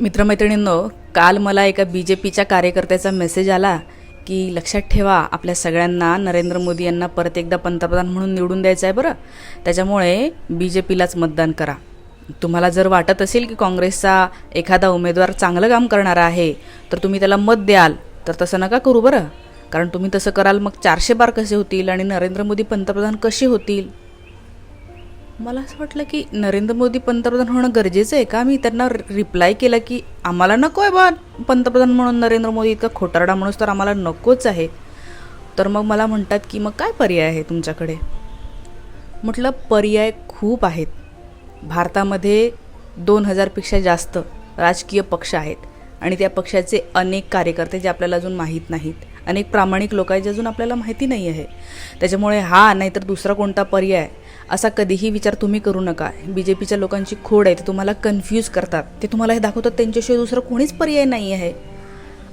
मित्रमैत्रिणींनो काल मला एका बी जे पीच्या कार्यकर्त्याचा मेसेज आला की लक्षात ठेवा आपल्या सगळ्यांना नरेंद्र मोदी यांना परत एकदा पंतप्रधान म्हणून निवडून द्यायचं आहे बरं. त्याच्यामुळे बी जे पीलाच मतदान करा. तुम्हाला जर वाटत असेल की काँग्रेसचा एखादा उमेदवार चांगलं काम करणारा आहे तर तुम्ही त्याला मत द्याल. तर तसं नका करू बरं. कारण तुम्ही तसं कराल मग चारशे बार कसे होतील आणि नरेंद्र मोदी पंतप्रधान कसे होतील? मला असं वाटलं की नरेंद्र मोदी पंतप्रधान होणं गरजेचं आहे का? मी त्यांना रिप्लाय केला की आम्हाला नको आहे बा पंतप्रधान म्हणून नरेंद्र मोदी इतका खोटारडा माणूस तर आम्हाला नकोच आहे. तर मग मला म्हणतात की मग काय पर्याय आहे तुमच्याकडे? म्हटलं पर्याय खूप आहेत. भारतामध्ये दोन हजारपेक्षा जास्त राजकीय पक्ष आहेत आणि त्या पक्षाचे अनेक कार्यकर्ते जे आपल्याला अजून माहीत नाहीत अनेक प्रामाणिक लोक आहेत जे अजून आपल्याला माहिती नाही आहे. त्याच्यामुळे हा नाहीतर दुसरा कोणता पर्याय? असा कधीही विचार तुम्ही करू नका. बी जे पीच्या लोकांची खोड आहे ते तुम्हाला कन्फ्यूज करतात. ते तुम्हाला हे दाखवतात त्यांच्याशिवाय दुसरं कोणीच पर्याय नाही आहे.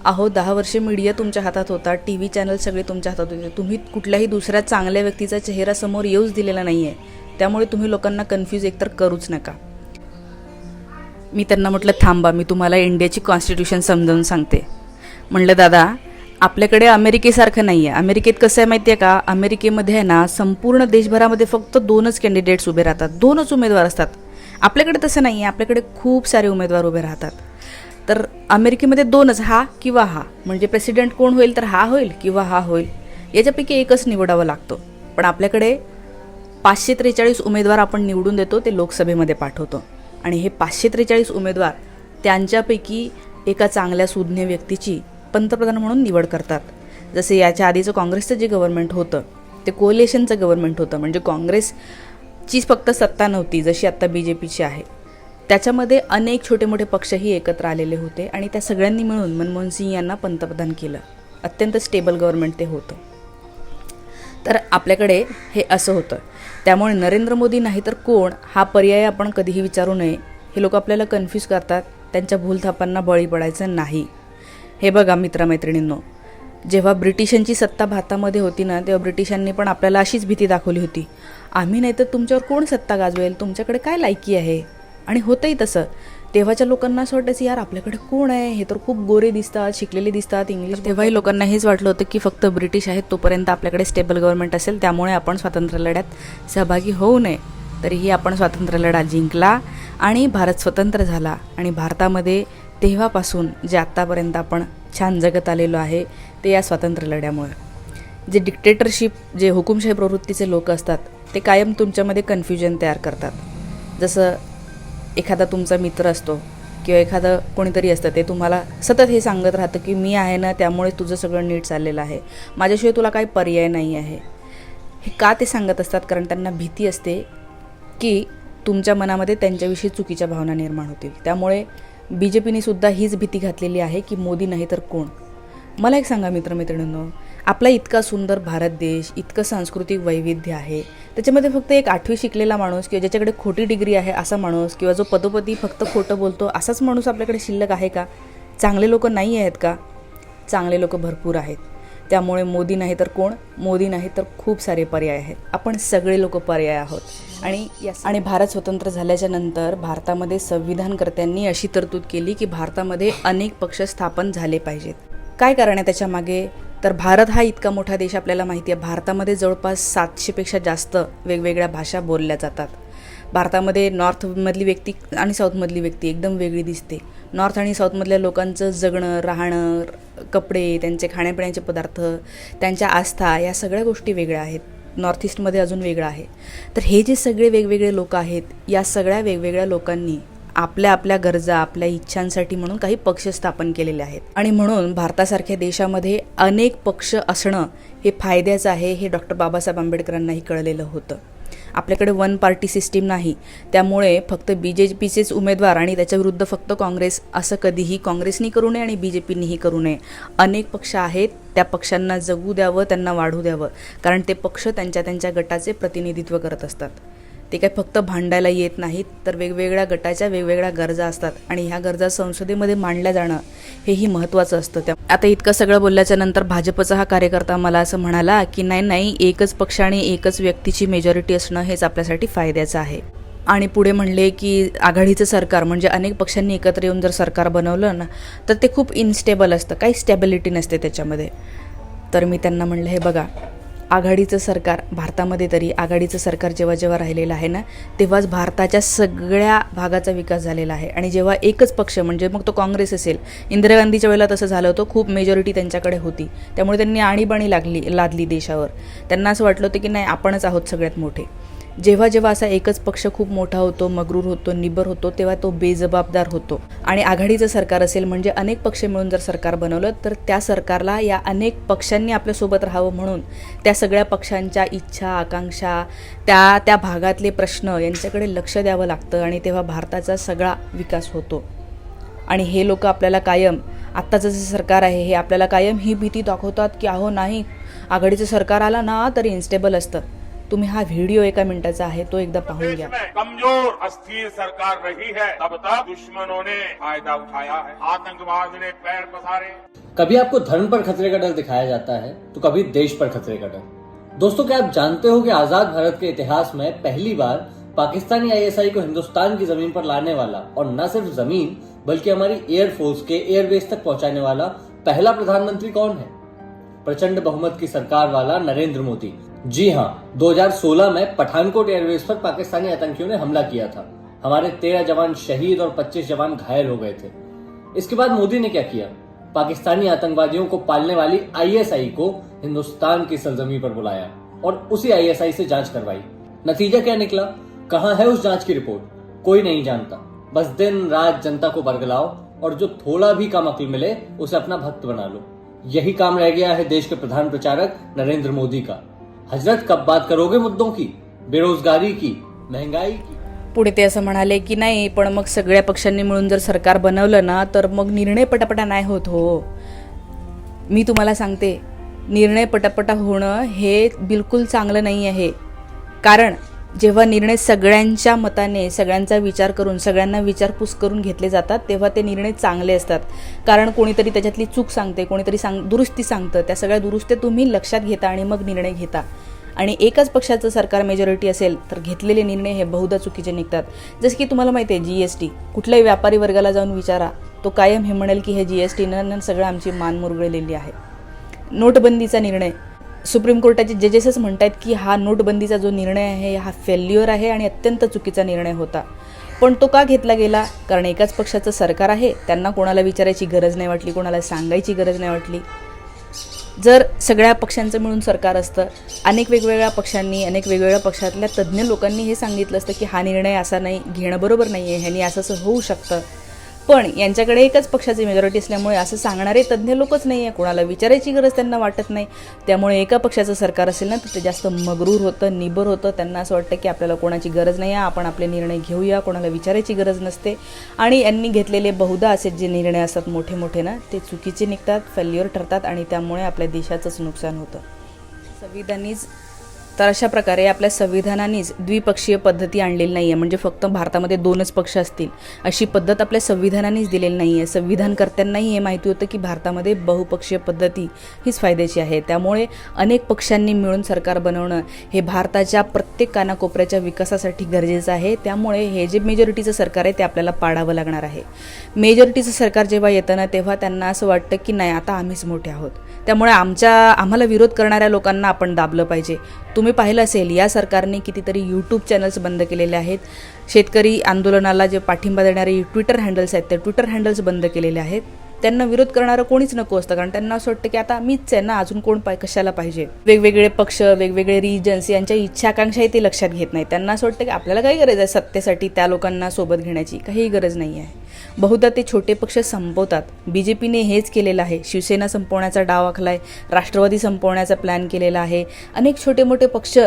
अहो दहा वर्षे मीडिया तुमच्या हातात होता टी व्ही चॅनल सगळे तुमच्या हातात होते. तुम्ही कुठल्याही दुसऱ्या चांगल्या व्यक्तीचा चेहरा समोर येऊच दिलेला नाही आहे त्यामुळे तुम्ही लोकांना कन्फ्यूज एकतर करूच नका. मी त्यांना म्हटलं थांबा मी तुम्हाला इंडियाची कॉन्स्टिट्यूशन समजावून सांगते. म्हणलं दादा आपल्याकडे अमेरिकेसारखं नाही आहे अमेरिकेत कसं आहे माहिती आहे का? अमेरिकेमध्ये आहे ना संपूर्ण देशभरामध्ये फक्त दोनच कॅन्डिडेट्स उभे राहतात. दोनच उमेदवार असतात. आपल्याकडे तसं नाही आहे आपल्याकडे खूप सारे उमेदवार उभे राहतात. तर अमेरिकेमध्ये दोनच हा किंवा हा. म्हणजे प्रेसिडेंट कोण होईल तर हा होईल किंवा हा होईल. याच्यापैकी एकच निवडावं लागतो. पण आपल्याकडे पाचशे त्रेचाळीस उमेदवार आपण निवडून देतो ते लोकसभेमध्ये पाठवतो. आणि हे पाचशे त्रेचाळीस उमेदवार त्यांच्यापैकी एका चांगल्या सुज्ञ व्यक्तीची पंतप्रधान म्हणून निवड करतात. जसे याच्या आधीचं काँग्रेसचं जे गव्हर्नमेंट होतं ते कोलेशनचं गव्हर्नमेंट होतं. म्हणजे काँग्रेसचीच फक्त सत्ता नव्हती जशी आत्ता बी जे पीची आहे. त्याच्यामध्ये अनेक छोटे मोठे पक्षही एकत्र आलेले होते आणि त्या सगळ्यांनी मिळून मनमोहन सिंग यांना पंतप्रधान केलं. अत्यंत स्टेबल गव्हर्नमेंट ते होतं. तर आपल्याकडे हे असं होतं. त्यामुळे नरेंद्र मोदी नाही तर कोण? हा पर्याय आपण कधीही विचारू नये. हे लोक आपल्याला कन्फ्यूज करतात. त्यांच्या भूलथापांना बळी पडायचं नाही. हे बघा मित्रमैत्रिणींनो. जेव्हा ब्रिटिशांची सत्ता भारतामध्ये होती ना तेव्हा ब्रिटिशांनी पण आपल्याला अशीच भीती दाखवली होती. आम्ही नाही तर तुमच्यावर कोण सत्ता गाजवेल? तुमच्याकडे काय लायकी आहे? आणि होतंही तसं. तेव्हाच्या लोकांना असं वाटायचं यार आपल्याकडे कोण आहे? हे तर खूप गोरे दिसतात शिकलेले दिसतात इंग्लिश तेव्हाही लोकांना हेच वाटलं होतं की फक्त ब्रिटिश आहेत तोपर्यंत आपल्याकडे स्टेबल गव्हर्नमेंट असेल त्यामुळे आपण स्वातंत्र्य लढ्यात सहभागी होऊ नये. तरीही आपण स्वातंत्र्य लढा जिंकला आणि भारत स्वतंत्र झाला. आणि भारतामध्ये तेव्हापासून जे आत्तापर्यंत आपण छान जगत आलेलो आहे ते या स्वातंत्र्य लढ्यामुळे. जे डिक्टेटरशिप जे हुकुमशाही प्रवृत्तीचे लोक असतात ते कायम तुमच्यामध्ये कन्फ्युजन तयार करतात. जसं एखादा तुमचा मित्र असतो किंवा एखादं कोणीतरी असतं ते तुम्हाला सतत हे सांगत राहतं की मी आहे ना त्यामुळे तुझं सगळं नीट चाललेलं आहे. माझ्याशिवाय तुला काही पर्याय नाही आहे. हे का ते सांगत असतात? कारण त्यांना भीती असते की तुमच्या मनामध्ये त्यांच्याविषयी चुकीच्या भावना निर्माण होतील. त्यामुळे बी जे पीने सुद्धा हीच भीती घातलेली आहे की मोदी नाही तर कोण? मला एक सांगा मित्रमैत्रिणींनो आपला इतका सुंदर भारत देश इतकं सांस्कृतिक वैविध्य आहे त्याच्यामध्ये फक्त एक आठवी शिकलेला माणूस किंवा ज्याच्याकडे खोटी डिग्री आहे असा माणूस किंवा जो पदोपदी फक्त खोटं बोलतो असाच माणूस आपल्याकडे शिल्लक आहे का? चांगले लोक नाही आहेत का? चांगले लोक भरपूर आहेत. त्यामुळे मोदी नाही तर कोण? मोदी नाही तर खूप सारे पर्याय आहेत. आपण सगळे लोक पर्याय आहोत. आणि आणि भारत स्वतंत्र झाल्याच्यानंतर भारतामध्ये संविधानकर्त्यांनी अशी तरतूद केली की भारतामध्ये अनेक पक्ष स्थापन झाले पाहिजेत. काय कारण आहे त्याच्यामागे? तर भारत हा इतका मोठा देश आपल्याला माहिती आहे. भारतामध्ये जवळपास सातशेपेक्षा जास्त वेगवेगळ्या भाषा बोलल्या जातात. भारतामध्ये नॉर्थमधली व्यक्ती आणि साऊथमधली व्यक्ती एकदम वेगळी दिसते. नॉर्थ आणि साऊथमधल्या लोकांचं जगणं राहणं कपडे त्यांचे खाण्यापिण्याचे पदार्थ त्यांच्या आस्था या सगळ्या गोष्टी वेगळ्या आहेत. नॉर्थ ईस्टमध्ये अजून वेगळं आहे. तर हे जे सगळे वेगवेगळे लोक आहेत या सगळ्या वेगवेगळ्या लोकांनी आपल्या आपल्या गरजा आपल्या इच्छांसाठी म्हणून काही पक्ष स्थापन केलेले आहेत. आणि म्हणून भारतासारख्या देशामध्ये अनेक पक्ष असणं हे फायद्याचं आहे हे डॉक्टर बाबासाहेब आंबेडकरांनाही कळलेलं होतं. आपल्याकडे वन पार्टी सिस्टीम नाही. त्यामुळे फक्त बी जे पीचेच उमेदवार आणि त्याच्याविरुद्ध फक्त काँग्रेस असं कधीही काँग्रेसनी करू नये आणि बी जे पीनीही करू नये. अनेक पक्ष आहेत त्या पक्षांना जगू द्यावं त्यांना वाढू द्यावं. कारण ते पक्ष त्यांच्या त्यांच्या गटाचे प्रतिनिधित्व करत असतात. ते काय फक्त भांडायला येत नाहीत तर वेगवेगळ्या गटाच्या वेगवेगळ्या गरजा असतात आणि ह्या गरजा संसदेमध्ये मांडल्या जाणं हेही महत्त्वाचं असतं. त्या आता इतकं सगळं बोलल्याच्या नंतर भाजपचा हा कार्यकर्ता मला असं म्हणाला की नाही नाही एकच पक्ष आणि एकच व्यक्तीची मेजॉरिटी असणं हेच आपल्यासाठी फायद्याचं आहे. आणि पुढे म्हणले की आघाडीचं सरकार म्हणजे अनेक पक्षांनी एकत्र येऊन जर सरकार बनवलं ना तर ते खूप इनस्टेबल असतं काही स्टॅबिलिटी नसते त्याच्यामध्ये. तर मी त्यांना म्हणलं हे बघा आघाडीचं सरकार भारतामध्ये तरी आघाडीचं सरकार जेव्हा जेव्हा राहिलेलं आहे ना तेव्हाच भारताच्या सगळ्या भागाचा विकास झालेला आहे. आणि जेव्हा एकच पक्ष म्हणजे मग तो काँग्रेस असेल इंदिरा गांधीच्या वेळेला तसं झालं होतं खूप मेजॉरिटी त्यांच्याकडे होती. त्यामुळे त्यांनी आणीबाणी लागली लादली देशावर. त्यांना असं वाटलं होतं की नाही आपणच आहोत सगळ्यात मोठे. जेव्हा जेव्हा असा एकच पक्ष खूप मोठा होतो मगरूर होतो निबर होतो तेव्हा तो बेजबाबदार होतो. आणि आघाडीचं सरकार असेल म्हणजे अनेक पक्ष मिळून जर सरकार बनवलं तर त्या सरकारला या अनेक पक्षांनी आपल्यासोबत राहावं म्हणून त्या सगळ्या पक्षांच्या इच्छा आकांक्षा त्या त्या भागातले प्रश्न यांच्याकडे लक्ष द्यावं लागतं आणि तेव्हा भारताचा सगळा विकास होतो. आणि हे लोक आपल्याला कायम आत्ताचं जे सरकार आहे हे आपल्याला कायम ही भीती दाखवतात की अहो नाही आघाडीचं सरकार आला ना तरी इन्स्टेबल असतं. तुम्ही हा व्हिडिओ एका मिनिटाचा आहे तो एकदा पाहून घ्या. कमज़ोर अस्थिर सरकार रही है तब तक दुश्मनों ने फ़ायदा उठाया है। आतंकवाद ने पैर पसारे। कभी आपको धर्म पर खतरे का डर दिखाया जाता है तो कभी देश पर खतरे का डर। दोस्तों क्या आप जानते हो कि आज़ाद भारत के इतिहास में पहली बार पाकिस्तानी आईएसआई को हिंदुस्तान की ज़मीन पर लाने वाला और न सिर्फ़ ज़मीन बल्कि हमारी एयरफोर्स के एयरबेस तक पहुँचाने वाला पहला प्रधानमंत्री कौन है? प्रचंड बहुमत की सरकार वाला नरेंद्र मोदी। जी हाँ 2016 में पठानकोट एयरवेज पर पाकिस्तानी आतंकियों ने हमला किया था। हमारे 13 जवान शहीद और 25 जवान घायल हो गए थे। इसके बाद मोदी ने क्या किया? पाकिस्तानी आतंकवादियों को पालने वाली आईएसआई को हिंदुस्तान की सरजमी पर बुलाया और उसी आईएसआई से जाँच करवाई। नतीजा क्या निकला? कहाँ है उस जाँच की रिपोर्ट? कोई नहीं जानता। बस दिन रात जनता को बरगलाओ और जो थोड़ा भी कम अक्ल मिले, उसे अपना भक्त बना लो। यही काम रह गया है देश के प्रधान प्रचारक नरेंद्र मोदी का। हजरत कब बात करोगे मुद्दों की? बेरोजगारी की महंगाई की? पुढे ते असं म्हणाले की नाही पण मग सगळ्या पक्षांनी मिळून जर सरकार बनवलं ना तर मग निर्णय पटापटा नाही होत हो. मी तुम्हाला सांगते निर्णय पटापटा होणं हे बिलकुल चांगलं नाही आहे. कारण जेव्हा निर्णय सगळ्यांच्या मताने सगळ्यांचा विचार करून सगळ्यांना विचारपूस करून घेतले जातात तेव्हा ते निर्णय चांगले असतात. कारण कोणीतरी त्याच्यातली चूक सांगते कोणीतरी सांग दुरुस्ती सांगतं त्या सगळ्या दुरुस्त्या तुम्ही लक्षात घेता आणि मग निर्णय घेता. आणि एकाच पक्षाचं सरकार मेजॉरिटी असेल तर घेतलेले निर्णय हे बहुधा चुकीचे निघतात. जसं की तुम्हाला माहिती आहे जी एस टी कुठल्याही व्यापारी वर्गाला जाऊन विचारा तो कायम हे म्हणेल की हे जी एस टीनं सगळं आमची मान मुरगळलेली आहे. नोटबंदीचा निर्णय. सुप्रीम कोर्टाचे जजेसच म्हणत आहेत की हा नोटबंदीचा जो निर्णय आहे हा फेल्युअर आहे आणि अत्यंत चुकीचा निर्णय होता. पण तो का घेतला गेला? कारण एकाच पक्षाचं सरकार आहे त्यांना कोणाला विचारायची गरज नाही वाटली कोणाला सांगायची गरज नाही वाटली. जर सगळ्या पक्षांचं मिळून सरकार असतं अनेक वेगवेगळ्या पक्षांनी अनेक वेगवेगळ्या पक्षातल्या तज्ज्ञ लोकांनी हे सांगितलं असतं की हा निर्णय असा नाही घेणं बरोबर नाही आहे ह्यानी असं असं होऊ शकतं. पण यांच्याकडे एकच पक्षाची मेजॉरिटी असल्यामुळे असं सांगणारे तज्ज्ञ लोकच नाही आहे कोणाला विचारायची गरज त्यांना वाटत नाही. त्यामुळे एका पक्षाचं सरकार असेल ना तर ते जास्त मगरूर होतं निबर होतं. त्यांना असं वाटतं की आपल्याला कोणाची गरज नाही आहे आपण आपले निर्णय घेऊया. कोणाला विचारायची गरज नसते. आणि यांनी घेतलेले बहुधा असे जे निर्णय असतात मोठे मोठे ना ते चुकीचे निघतात फेल्युअर ठरतात आणि त्यामुळे आपल्या देशाचंच नुकसान होतं. संविधानीच तर अशा प्रकारे आपल्या संविधानानेच द्विपक्षीय पद्धती आणलेली नाही आहे म्हणजे फक्त भारतामध्ये दोनच पक्ष असतील अशी पद्धत आपल्या संविधानानेच दिलेली नाही आहे संविधानकर्त्यांनाही हे माहिती होतं की भारतामध्ये बहुपक्षीय पद्धती हीच फायद्याची आहे. त्यामुळे अनेक पक्षांनी मिळून सरकार बनवणं हे भारताच्या प्रत्येक कानाकोपऱ्याच्या विकासासाठी गरजेचं आहे. त्यामुळे हे जे मेजॉरिटीचं सरकार आहे ते आपल्याला पाडावं लागणार आहे. मेजॉरिटीचं सरकार जेव्हा येतं ना तेव्हा त्यांना असं वाटतं की नाही आता आम्हीच मोठे आहोत. त्यामुळे आमच्या आम्हाला विरोध करणाऱ्या लोकांना आपण दाबलं पाहिजे. तुम्ही पाहिलं असेल या सरकारने कितीतरी यूट्यूब चॅनल्स बंद केलेले आहेत. शेतकरी आंदोलनाला जे पाठिंबा देणारे ट्विटर हँडल्स आहेत ते ट्विटर हँडल्स बंद केलेले आहेत. त्यांना विरोध करणारं कोणीच नको असतं. कारण त्यांना असं वाटतं की आता मीच आहे ना अजून कोण पाय कशाला पाहिजे? वेगवेगळे पक्ष वेगवेगळे रिजन्स यांच्या इच्छा आकांक्षाही ते लक्षात घेत नाही त्यांना असं वाटतं की आपल्याला काही गरज आहे सत्तेसाठी त्या लोकांना सोबत घेण्याची. काही गरज नाही आहे. बहुधा ते छोटे पक्ष संपवतात. बी जे पीने हेच केलेलं आहे. शिवसेना संपवण्याचा डाव आखलाय. राष्ट्रवादी संपवण्याचा प्लॅन केलेला आहे. अनेक छोटे मोठे पक्ष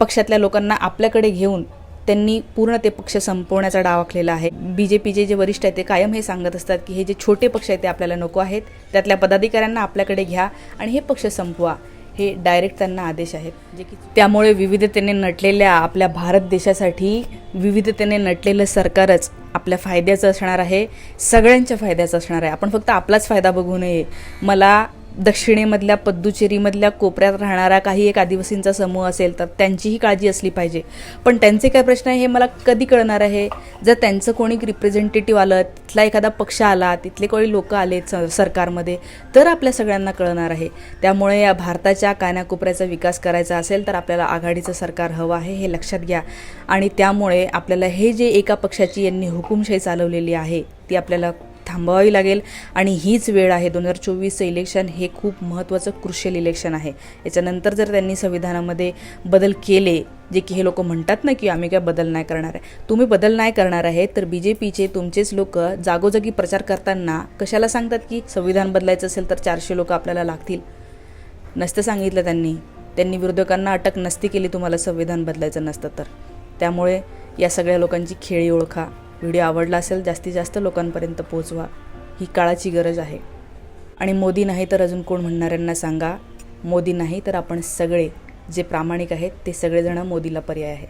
पक्षातल्या लोकांना आपल्याकडे घेऊन त्यांनी पूर्ण ते पक्ष संपवण्याचा डाव आखलेला आहे. बी जे पीचे जे वरिष्ठ आहेत ते कायम हे सांगत असतात की हे जे छोटे पक्ष आहेत ते आपल्याला नको आहेत. त्यातल्या पदाधिकाऱ्यांना आपल्याकडे घ्या आणि हे पक्ष संपवा. हे डायरेक्ट त्यांना आदेश आहेत जे की त्यामुळे विविधतेने नटलेल्या आपल्या भारत देशासाठी विविधतेने नटलेलं सरकारच आपल्या फायद्याचं असणार आहे. सगळ्यांच्या फायद्याचं असणार आहे. आपण फक्त आपलाच फायदा बघू नये. मला दक्षिणेमधल्या पद्दुचेरीमधल्या कोपऱ्यात राहणारा काही एक आदिवासींचा समूह असेल तर त्यांचीही काळजी असली पाहिजे. पण त्यांचे काय प्रश्न आहे हे मला कधी कळणार आहे? जर त्यांचं कोणी रिप्रेझेंटेटिव्ह आलं तिथला एखादा पक्ष आला तिथले कोणी लोक आले स सरकारमध्ये तर आपल्या सगळ्यांना कळणार आहे. त्यामुळे या भारताच्या कानाकोपऱ्याचा विकास करायचा असेल तर आपल्याला आघाडीचं सरकार हवं आहे हे लक्षात घ्या. आणि त्यामुळे आपल्याला हे जे एका पक्षाची यांनी हुकुमशाही चालवलेली आहे ती आपल्याला थांबवावी लागेल. आणि हीच वेळ आहे. दोन हजार चोवीसचं इलेक्शन हे खूप महत्त्वाचं क्रुशियल इलेक्शन आहे. याच्यानंतर जर त्यांनी संविधानामध्ये बदल केले जे की हे लोक म्हणतात ना की आम्ही काय बदल नाही करणार आहे. तुम्ही बदल नाही करणार आहे तर बी जे पीचे तुमचेच लोक जागोजागी प्रचार करताना कशाला सांगतात की संविधान बदलायचं असेल तर चारशे लोक आपल्याला लागतील? नसतं सांगितलं त्यांनी. त्यांनी विरोधकांना अटक नसती केली तुम्हाला संविधान बदलायचं नसतं तर. त्यामुळे या सगळ्या लोकांची खेळी ओळखा. व्हिडिओ आवडला असेल जास्तीत जास्त लोकांपर्यंत पोहोचवा. ही काळाची गरज आहे. आणि मोदी नाही तर अजून कोण म्हणणाऱ्यांना सांगा? मोदी नाही तर आपण सगळे जे प्रामाणिक आहेत ते सगळेजण मोदीला पर्याय आहे